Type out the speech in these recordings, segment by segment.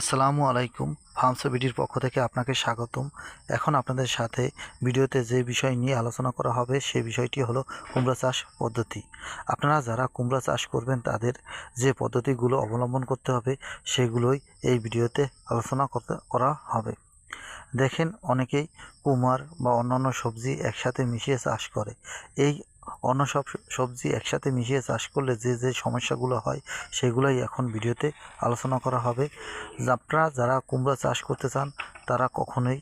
আসসালামু আলাইকুম। ফার্মস বিডির পক্ষ থেকে আপনাকে স্বাগতম। এখন আপনাদের সাথে ভিডিওতে যে বিষয় নিয়ে আলোচনা করা হবে সেই বিষয়টি হলো কুমড়া চাষ পদ্ধতি। আপনারা যারা কুমড়া চাষ করবেন, তাদের যে পদ্ধতিগুলো অবলম্বন করতে হবে, সেগুলোই এই ভিডিওতে আলোচনা করতে, করা হবে। দেখেন, অনেকেই কুমার বা অন্যান্য সবজি একসাথে মিশিয়ে চাষ করে। এই অন্য সব সবজি একসাথে মিশিয়ে চাষ করলে যে যে সমস্যাগুলো হয়, সেগুলোই এখন ভিডিওতে আলোচনা করা হবে। আপনারা যারা কুমড়া চাষ করতে চান, তারা কখনোই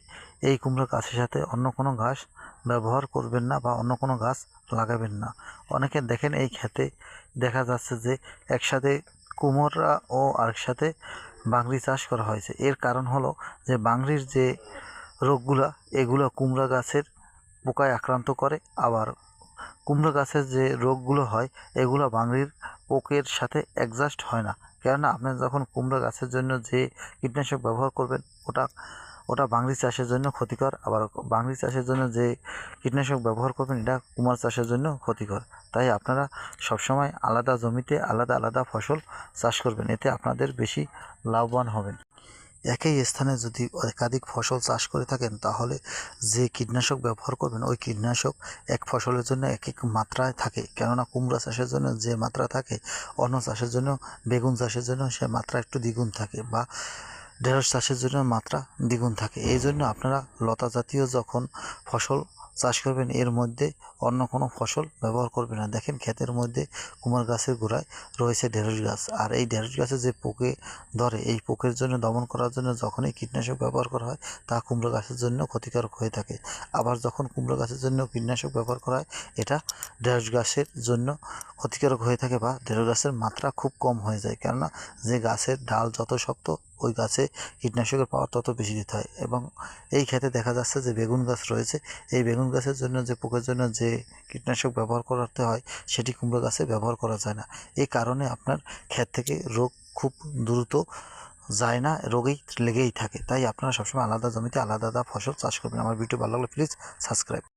এই কুমড়ো গাছের সাথে অন্য কোনো ঘাস ব্যবহার করবেন না বা অন্য কোনো গাছ লাগাবেন না। অনেকে দেখেন এই ক্ষেতে দেখা যাচ্ছে যে একসাথে কুমড়া ও আরেকসাথে বাংরি চাষ করা হয়েছে। এর কারণ হলো যে বাংরির যে রোগগুলা, এগুলো কুমড়া গাছের পোকায় আক্রান্ত করে, আবার কুমড়ো গাছের যে রোগগুলো হয়, এগুলো বাংরির পোকের সাথে অ্যাডজাস্ট হয় না। কেননা আপনি যখন কুমড়ো গাছের জন্য যে কীটনাশক ব্যবহার করবেন, ওটা ওটা বাংরি চাষের জন্য ক্ষতিকর। আবার বাংরি চাষের জন্য যে কীটনাশক ব্যবহার করবেন, এটা কুমার চাষের জন্য ক্ষতিকর। তাই আপনারা সবসময় আলাদা জমিতে আলাদা আলাদা ফসল চাষ করবেন, এতে আপনাদের বেশি লাভবান হবেন। একই স্থানে যদি একাধিক ফসল চাষ করে থাকেন, তাহলে যে কীটনাশক ব্যবহার করবেন, ওই কীটনাশক এক ফসলের জন্য এক এক মাত্রায় থাকে। কেননা কুমড়া চাষের জন্য যে মাত্রা থাকে, অন্য চাষের জন্য, বেগুন চাষের জন্য সে মাত্রা একটু দ্বিগুণ থাকে বা ঢেঁড়স চাষের জন্য মাত্রা দ্বিগুণ থাকে। এই জন্য আপনারা লতা জাতীয় যখন ফসল চাষ করবেন, এর মধ্যে অন্য কোনো ফসল ব্যবহার করবেন না। দেখেন ক্ষেতের মধ্যে কুমার গাছের গোড়ায় রয়েছে ঢেঁড়স গাছ। আর এই ঢেঁড়স গাছে যে পোকে ধরে, এই পোকের জন্য, দমন করার জন্য যখনই কীটনাশক ব্যবহার করা হয়, তা কুমড়ো গাছের জন্য ক্ষতিকারক হয়ে থাকে। আবার যখন কুমড়ো গাছের জন্য কীটনাশক ব্যবহার করা হয়, এটা ঢেঁড়স গাছের জন্য ক্ষতিকারক হয়ে থাকে বা ঢেঁড়স গাছের মাত্রা খুব কম হয়ে যায়। কেননা যে গাছের ডাল যত শক্ত ওই গাছে কীটনাশকের পাওয়ার তত বেশি দিতে হয়। এবং এই ক্ষেতে দেখা যাচ্ছে যে বেগুন গাছ রয়েছে। এই বেগুন গাছের জন্য যে পোকের জন্য যে কীটনাশক ব্যবহার করতে হয়, সেটি কুমড়ো গাছে ব্যবহার করা যায় না। এই কারণে আপনার ক্ষেত থেকে রোগ খুব দ্রুত যায় না, রোগেই লেগেই থাকে। তাই আপনারা সবসময় আলাদা জমিতে আলাদা আলাদা ফসল চাষ করবেন। আমার ভিডিও ভালো লাগলে প্লিজ সাবস্ক্রাইব।